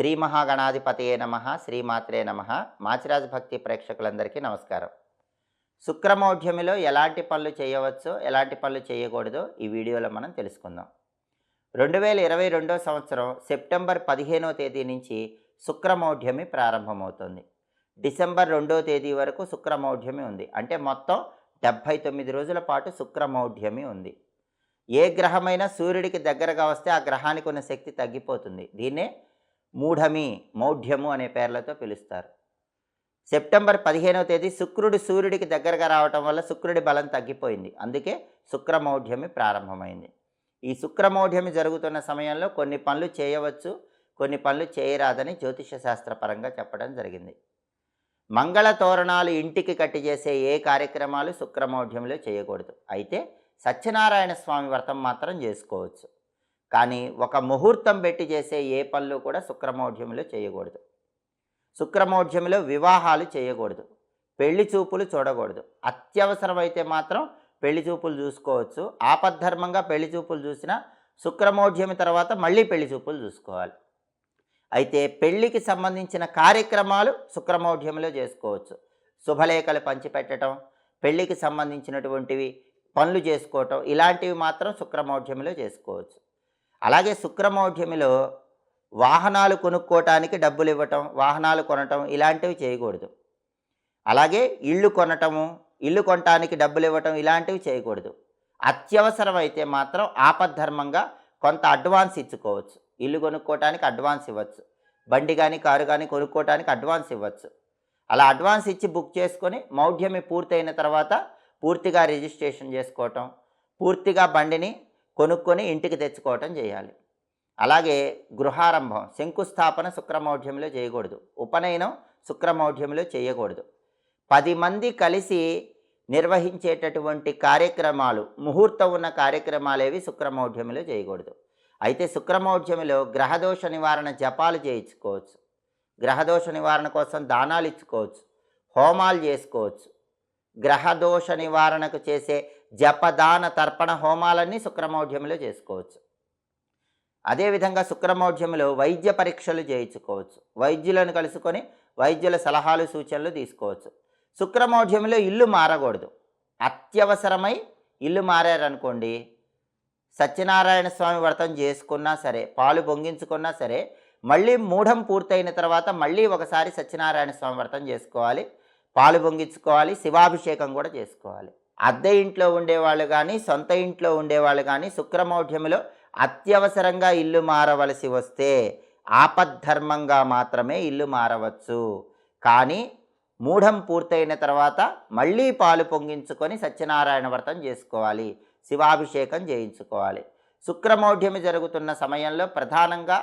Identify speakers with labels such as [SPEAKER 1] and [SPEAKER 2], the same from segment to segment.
[SPEAKER 1] శ్రీ మహాగణాధిపతయే నమ శ్రీమాత్రే నమ. మాచిరాజ్ భక్తి ప్రేక్షకులందరికీ నమస్కారం. శుక్రమౌఢ్యమిలో ఎలాంటి పనులు చేయవచ్చో ఎలాంటి పనులు చేయకూడదో ఈ వీడియోలో మనం తెలుసుకుందాం. రెండు వేల ఇరవై రెండో సంవత్సరం సెప్టెంబర్ పదిహేనో తేదీ నుంచి శుక్రమౌఢ్యమి ప్రారంభమవుతుంది. డిసెంబర్ రెండో తేదీ వరకు శుక్రమౌఢ్యమి ఉంది. అంటే మొత్తం డెబ్భై తొమ్మిది రోజుల పాటు శుక్రమౌఢ్యమి ఉంది. ఏ గ్రహమైనా సూర్యుడికి దగ్గరగా వస్తే ఆ గ్రహానికి ఉన్న శక్తి తగ్గిపోతుంది. దీన్నే మూఢమి మౌఢ్యము అనే పేర్లతో పిలుస్తారు. సెప్టెంబర్ పదిహేనవ తేదీ శుక్రుడు సూర్యుడికి దగ్గరగా రావటం వల్ల శుక్రుడి బలం తగ్గిపోయింది. అందుకే శుక్రమౌఢ్యమి ప్రారంభమైంది. ఈ శుక్రమౌఢ్యమి జరుగుతున్న సమయంలో కొన్ని పనులు చేయవచ్చు కొన్ని పనులు చేయరాదని జ్యోతిష శాస్త్రపరంగా చెప్పడం జరిగింది. మంగళ తోరణాలు ఇంటికి కట్టి చేసే ఏ కార్యక్రమాలు శుక్రమౌఢ్యంలో చేయకూడదు. అయితే సత్యనారాయణ స్వామి వ్రతం మాత్రం చేసుకోవచ్చు. కానీ ఒక ముహూర్తం పెట్టి చేసే ఏ పనులు కూడా శుక్రమౌఢ్యంలో చేయకూడదు. శుక్రమౌఢ్యంలో వివాహాలు చేయకూడదు. పెళ్ళి చూపులు చూడకూడదు. అత్యవసరమైతే మాత్రం పెళ్ళి చూపులు చూసుకోవచ్చు. ఆపద్ధర్మంగా పెళ్ళి చూపులు చూసినా శుక్రమౌఢ్యం తర్వాత మళ్ళీ పెళ్ళి చూపులు చూసుకోవాలి. అయితే పెళ్ళికి సంబంధించిన కార్యక్రమాలు శుక్రమౌఢ్యంలో చేసుకోవచ్చు. శుభలేఖలు పంచిపెట్టడం పెళ్ళికి సంబంధించినటువంటివి పనులు చేసుకోవటం ఇలాంటివి మాత్రం శుక్రమౌఢ్యంలో చేసుకోవచ్చు. అలాగే శుక్రమౌఢ్యమిలో వాహనాలు కొనుక్కోవటానికి డబ్బులు ఇవ్వటం వాహనాలు కొనటం ఇలాంటివి చేయకూడదు. అలాగే ఇల్లు కొనటము ఇల్లు కొనటానికి డబ్బులు ఇవ్వటం ఇలాంటివి చేయకూడదు. అత్యవసరమైతే మాత్రం ఆపద్ధర్మంగా కొంత అడ్వాన్స్ ఇచ్చుకోవచ్చు. ఇల్లు కొనుక్కోవటానికి అడ్వాన్స్ ఇవ్వచ్చు. బండి కానీ కారు కానీ కొనుక్కోవటానికి అడ్వాన్స్ ఇవ్వచ్చు. అలా అడ్వాన్స్ ఇచ్చి బుక్ చేసుకొని మౌఢ్యమి పూర్తయిన తర్వాత పూర్తిగా రిజిస్ట్రేషన్ చేసుకోవటం పూర్తిగా బండిని కొనుక్కొని ఇంటికి తెచ్చుకోవటం చేయాలి. అలాగే గృహారంభం శంకుస్థాపన శుక్రమౌఢ్యంలో చేయకూడదు. ఉపనయనం శుక్రమౌఢ్యంలో చేయకూడదు. పది మంది కలిసి నిర్వహించేటటువంటి కార్యక్రమాలు ముహూర్తం ఉన్న కార్యక్రమాలేవి శుక్రమౌఢ్యంలో చేయకూడదు. అయితే శుక్రమౌఢ్యములో గ్రహదోష నివారణ జపాలు చేయించుకోవచ్చు. గ్రహదోష నివారణ కోసం దానాలు ఇచ్చుకోవచ్చు. హోమాలు చేసుకోవచ్చు. గ్రహదోష నివారణకు చేసే జపదాన తర్పణ హోమాలన్నీ శుక్రమౌఢ్యంలో చేసుకోవచ్చు. అదేవిధంగా శుక్రమౌఢ్యంలో వైద్య పరీక్షలు చేయించుకోవచ్చు. వైద్యులను కలుసుకొని వైద్యుల సలహాలు సూచనలు తీసుకోవచ్చు. శుక్రమౌఢ్యంలో ఇల్లు మారకూడదు. అత్యవసరమై ఇల్లు మారారనుకోండి సత్యనారాయణ స్వామి వ్రతం చేసుకున్నా సరే పాలు పొంగించుకున్నా సరే మళ్ళీ మూఢం పూర్తయిన తర్వాత మళ్ళీ ఒకసారి సత్యనారాయణ స్వామి వ్రతం చేసుకోవాలి. పాలు పొంగించుకోవాలి శివాభిషేకం కూడా చేసుకోవాలి. అద్దె ఇంట్లో ఉండేవాళ్ళు కానీ సొంత ఇంట్లో ఉండేవాళ్ళు కానీ శుక్రమౌఢ్యములో అత్యవసరంగా ఇల్లు మారవలసి వస్తే ఆపద్ధర్మంగా మాత్రమే ఇల్లు మారవచ్చు. కానీ మూఢం పూర్తయిన తర్వాత మళ్ళీ పాలు పొంగించుకొని సత్యనారాయణ వ్రతం చేసుకోవాలి శివాభిషేకం చేయించుకోవాలి. శుక్రమౌఢ్యమి జరుగుతున్న సమయంలో ప్రధానంగా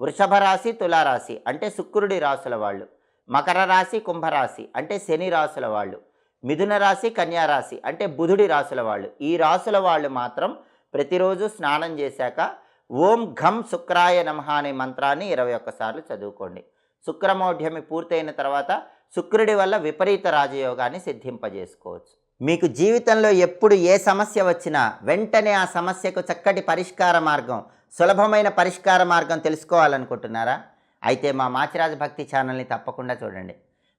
[SPEAKER 1] వృషభ రాశి తులారాశి అంటే శుక్రుడి రాశుల వాళ్ళు మకర రాశి కుంభరాశి అంటే శని రాశుల వాళ్ళు. మిథున రాశి కన్యా రాశి అంటే బుధుడి రాశుల వాళ్ళు. ఈ రాశుల వాళ్ళు మాత్రం ప్రతిరోజు స్నానం చేశాక ఓం ఘం శుక్రాయ నమః అనే మంత్రాన్ని ఇరవై ఒక్కసార్లు చదువుకోండి. శుక్రమౌఢ్యమి పూర్తయిన తర్వాత శుక్రుడి వల్ల విపరీత రాజయోగాన్ని సిద్ధింపజేసుకోవచ్చు. మీకు జీవితంలో ఎప్పుడు ఏ సమస్య వచ్చినా వెంటనే ఆ సమస్యకు చక్కటి పరిష్కార మార్గం సులభమైన పరిష్కార మార్గం తెలుసుకోవాలనుకుంటున్నారా? అయితే మా మాచిరాజ భక్తి ఛానల్ని తప్పకుండా చూడండి.